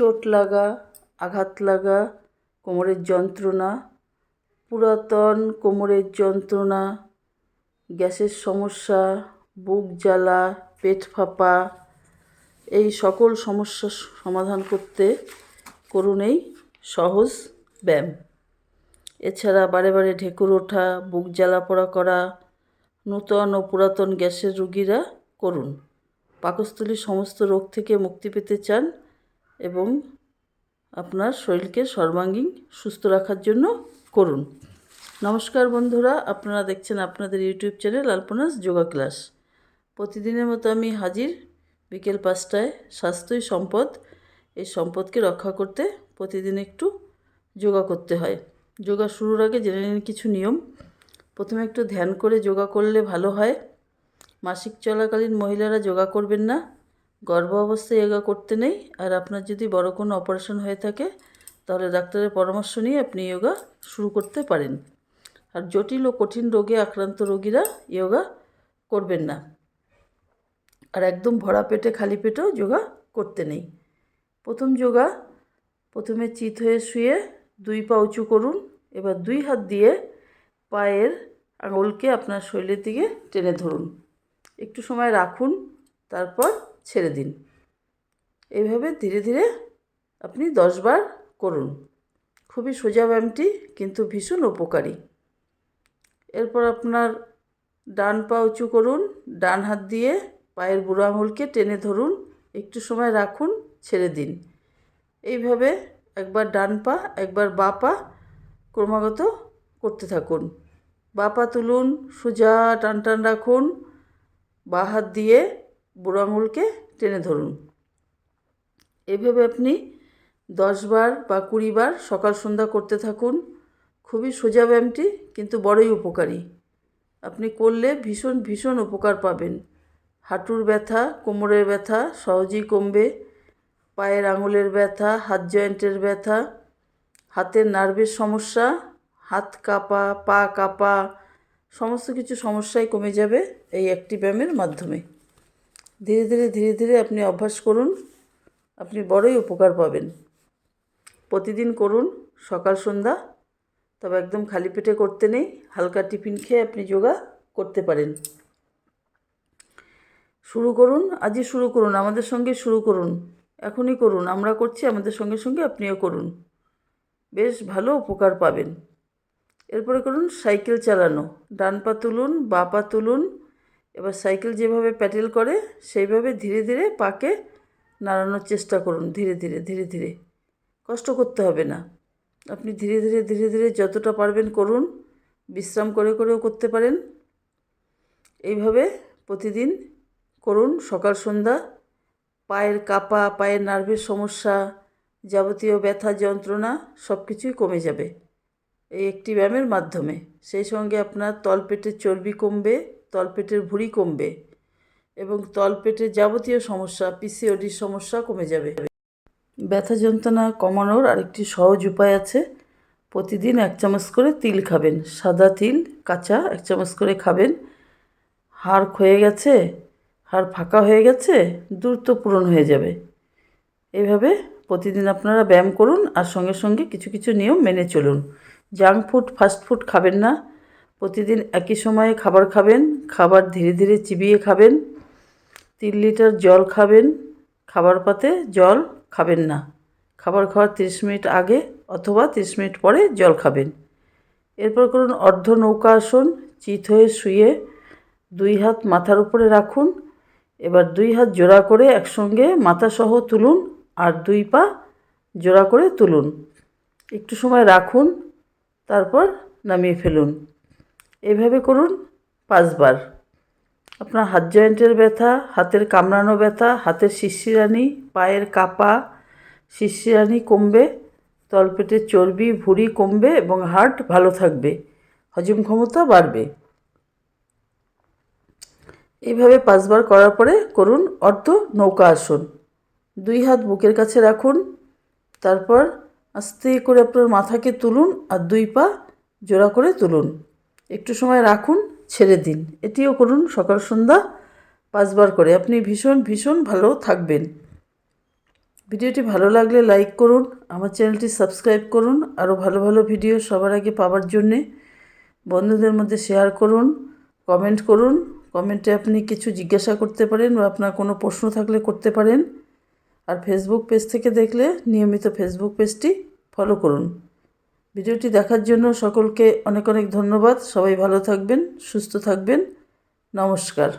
চোট লাগা, আঘাত লাগা, কোমরের যন্ত্রণা, পুরাতন কোমরের যন্ত্রণা, গ্যাসের সমস্যা, বুক জ্বালা, পেট ফাঁপা, এই সকল সমস্যার সমাধান করতে করুন এই সহজ ব্যায়াম। এছাড়া বারে বারে ঢেকুর ওঠা, বুক জ্বালা পড়া করা, নূতন ও পুরাতন গ্যাসের রুগীরা করুন। পাকস্থলীর সমস্ত রোগ থেকে মুক্তি পেতে চান এবং আপনার শরীরকে সর্বাঙ্গীন সুস্থ রাখার জন্য করুন। নমস্কার বন্ধুরা, আপনারা দেখছেন আপনাদের ইউটিউব চ্যানেল আলপনাস যোগা ক্লাস। প্রতিদিনের মতো আমি হাজির বিকেল পাঁচটায় স্বাস্থ্যই সম্পদ, এই সম্পদকে রক্ষা করতে প্রতিদিন একটু যোগা করতে হয়। যোগা শুরুর আগে জেনে নিন কিছু নিয়ম। প্রথমে একটু ধ্যান করে যোগা করলে ভালো হয়। মাসিক চলাকালীন মহিলারা যোগা করবেন না। গর্ভ অবস্থায় যোগা করতে নেই। আর আপনার যদি বড় কোনো অপারেশন হয়ে থাকে, তাহলে ডাক্তারের পরামর্শ নিয়ে আপনি যোগা শুরু করতে পারেন। আর জটিল ও কঠিন রোগে আক্রান্ত রোগীরা যোগা করবেন না। আর একদম ভরা পেটে, খালি পেটেও যোগা করতে নেই। প্রথম যোগা প্রথমে চিত হয়ে শুয়ে দুই পা উঁচু করুন। এবার দুই হাত দিয়ে পায়ের আঙুলকে আপনার শরীরের দিকে টেনে ধরুন। একটু সময় রাখুন, তারপর ছেড়ে দিন। এইভাবে ধীরে ধীরে আপনি দশবার করুন। খুবই সোজা ব্যায়ামটি, কিন্তু ভীষণ উপকারী। এরপর আপনার ডান পা উঁচু করুন, ডান হাত দিয়ে পায়ের বুড়ো আঙুলকে টেনে ধরুন, একটু সময় রাখুন, ছেড়ে দিন। এইভাবে একবার ডান পা, একবার বা পা ক্রমাগত করতে থাকুন। বা পা তুলুন, সোজা টান টান রাখুন, বা হাত দিয়ে বুড়ো আঙুলকে টেনে ধরুন। এভাবে আপনি দশবার বা কুড়িবার সকাল সন্ধ্যা করতে থাকুন। খুবই সোজা ব্যায়ামটি, কিন্তু বড়ই উপকারী। আপনি করলে ভীষণ ভীষণ উপকার পাবেন। হাঁটুর ব্যথা, কোমরের ব্যথা সহজেই কমবে। পায়ের আঙুলের ব্যথা, হাত জয়েন্টের ব্যথা, হাতের নার্ভের সমস্যা, হাত কাঁপা, পা কাঁপা, সমস্ত কিছু সমস্যাই কমে যাবে এই একটি ব্যায়ামের মাধ্যমে। ধীরে ধীরে ধীরে ধীরে আপনি অভ্যাস করুন, আপনি বড়ই উপকার পাবেন। প্রতিদিন করুন, সকাল, সন্ধ্যা, তবে একদম খালি পেটে করতে নেই, হালকা টিফিন খেয়ে আপনি যোগা করতে পারেন। শুরু করুন, আজই শুরু করুন, আমাদের সঙ্গে শুরু করুন, এখনই করুন, আমরা করছি, আমাদের সঙ্গে সঙ্গে আপনিও করুন। বেশ ভালো উপকার পাবেন। এরপরে করুন, সাইকেল চালানো, ডান পা তুলুন, বা পা তুলুন এবার সাইকেল যেভাবে প্যাটেল করে, সেইভাবে ধীরে ধীরে পাকে নাড়ানোর চেষ্টা করুন, ধীরে ধীরে ধীরে ধীরে। কষ্ট করতে হবে না। আপনি ধীরে ধীরে ধীরে ধীরে যতটা পারবেন করুন, বিশ্রাম করে করেও করতে পারেন। এইভাবে প্রতিদিন করুন সকাল, সন্ধ্যা। পায়ের কাপা, পায়ের নার্ভের সমস্যা, যাবতীয় ব্যথা, যন্ত্রণা সব কিছুই কমে যাবে। এই একটি ব্যায়ামের মাধ্যমে। সেই সঙ্গে আপনার তলপেটের চর্বি কমবে। তলপেটের ভুঁড়ি কমবে এবং তলপেটের যাবতীয় সমস্যা পিসিওডির সমস্যা কমে যাবে। ব্যথা যন্ত্রণা কমানোর আরেকটি সহজ উপায় আছে। প্রতিদিন এক চামচ করে তিল খাবেন। সাদা তিল, কাঁচা এক চামচ করে খাবেন। হাড় ক্ষয়ে গেছে, হাড় ফাঁকা হয়ে গেছে, দ্রুত পূরণ হয়ে যাবে। এভাবে প্রতিদিন আপনারা ব্যায়াম করুন আর সঙ্গে সঙ্গে কিছু কিছু নিয়ম মেনে চলুন। জাঙ্ক ফুড, ফাস্ট ফুড খাবেন না। প্রতিদিন একই সময়ে খাবার খাবেন, খাবার ধীরে ধীরে চিবিয়ে খাবেন, তিন লিটার জল খাবেন, খাবার পাতে জল খাবেন না। খাবার খাওয়ার তিরিশ মিনিট আগে অথবা তিরিশ মিনিট পরে জল খাবেন। এরপর করুন অর্ধ নৌকা আসন, চিত হয়ে শুয়ে দুই হাত মাথার উপরে রাখুন। এবার দুই হাত জোড়া করে একসঙ্গে মাথাসহ তুলুন আর দুই পা জোড়া করে তুলুন। একটু সময় রাখুন, তারপর নামিয়ে ফেলুন। এভাবে করুন পাঁচবার। আপনার হাত জয়েন্টের ব্যথা, হাতের কামড়ানো ব্যথা, হাতের শিরশিরানি পায়ের কাপা শিরশিরানি কমবে তলপেটের চর্বি, ভুঁড়ি কমবে এবং হার্ট ভালো থাকবে, হজম ক্ষমতা বাড়বে। এইভাবে পাঁচবার করার পরে করুন অর্ধ নৌকা আসন। দুই হাত বুকের কাছে রাখুন, তারপর আস্তে করে আপনার মাথাকে তুলুন আর দুই পা জোড়া করে তুলুন। একটু সময় রাখুন, ছেড়ে দিন। এটিও করুন সকাল, সন্ধ্যা, পাঁচবার করে। আপনি ভীষণ ভীষণ ভালো থাকবেন। ভিডিওটি ভালো লাগলে লাইক করুন, আমার চ্যানেলটি সাবস্ক্রাইব করুন, আরও ভালো ভালো ভিডিও সবার আগে পাওয়ার জন্যে। বন্ধুদের মধ্যে শেয়ার করুন, কমেন্ট করুন। কমেন্টে আপনি কিছু জিজ্ঞাসা করতে পারেন বা আপনার কোনো প্রশ্ন থাকলে করতে পারেন। আর ফেসবুক পেজ থেকে দেখলে নিয়মিত ফেসবুক পেজটি ফলো করুন। ভিডিওটি দেখার জন্য সকলকে অনেক অনেক ধন্যবাদ। সবাই ভালো থাকবেন সুস্থ থাকবেন। নমস্কার।